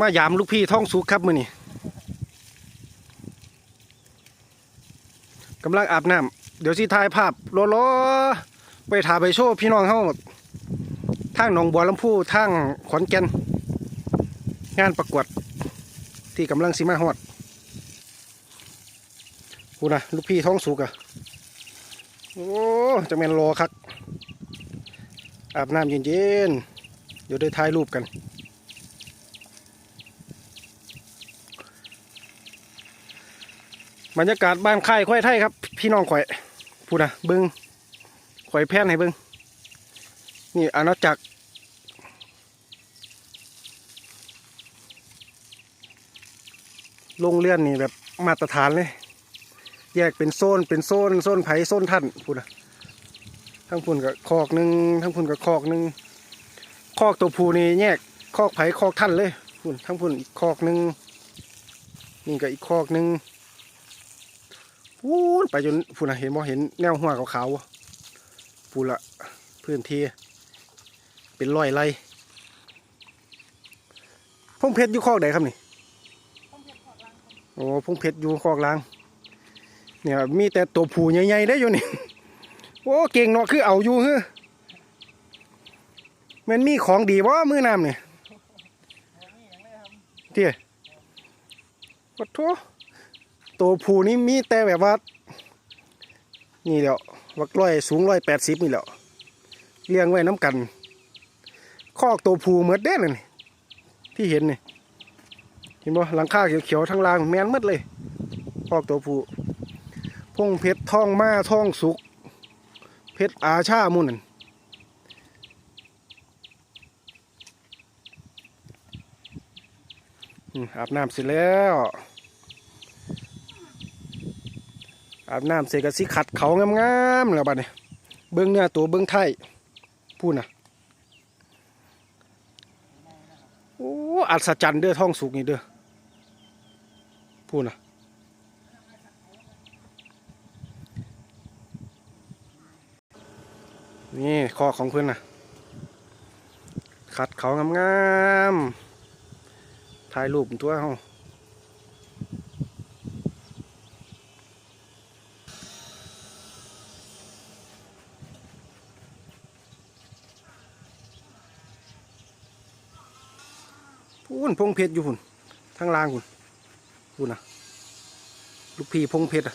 มายามลูกพี่ท้องสุกครับมือนี่กำลังอาบน้ำเดี๋ยวสิถ่ายภาพรอๆไปถ่ายไปโชว์พี่น้องเฮาทางหนองบัวลำพูทางขอนแก่นงานประกวดที่กำลังสิมาฮอดกูนะลูกพี่ท้องสุกอะโอ้จะแม่นรอคักอาบน้ำเย็นๆเดี๋ยวได้ถ่ายรูปกัน บรรยากาศบ้านค่ายค่อยไทยครับ พี่น้องข่อยพูดนะเบิงข่อยแพนให้เบิงนี่อาณาจักรโรงเรือนนี่แบบมาตรฐานเลย แยกเป็นโซนเป็นโซนโซนไผ่โซนท่านพูดนะทั้งพุ่นกับคอกหนึ่งทั้งพุ่นกับคอกหนึ่งคอกตัวผูนี่แยกคอกไผ่คอกท่านเลยพุ่นทั้งพุ่นอีกคอกหนึ่งนี่ก็อีกคอกหนึ่ง พูนไปจนพูนะเห็นบ่เห็นแนวหัวขาวๆบ่พูนละพื้นที่เป็นร้อยไร่พงเพชรอยู่คอกใดครับนี่โอ้พงเพชรอยู่คอกลาง เนี่ยมีแต่ตัวผูใหญ่ๆได้อยู่นี่โอ้เก่งเนาะคือเอาอยู่เฮ้อมันมีของดีบ่มือน้ำเนี่ยเที่ยปะโถ ตัวผูนี่มีแต่แบบว่า นี่แล้ววักร้อยสูงร้อยแปดสิบนี่แหล้วเลี้ยงไว้น้ำกันคอกตัวผูเหมือนเด้เลยที่เห็นนี่เห็นบ่หลังคาเขียวๆทั้งรางแมนหมดเลยคอกตัวผูพงเพชรท่องมาท่องสุก เพชรอาชาหมุนนอาบน้ำเสร็จแล้ว อาบน้ำเสร็จก็สิขัดเขางามๆแล้วบัดนี้เบิ้องเนื้อตัวเบิ้องไทยพูดนะโอ้อัศจรรย์เด้อท้องสุกนี่เด้อพูดนะนี่คอของเพื่อนนะขัดเขางามๆถ่ายรูปตัวเฮา พูนพงเพชรอยู่พุ่นทั้งล่างพุ่นพูนนะลูกพี่พงเพชรอะ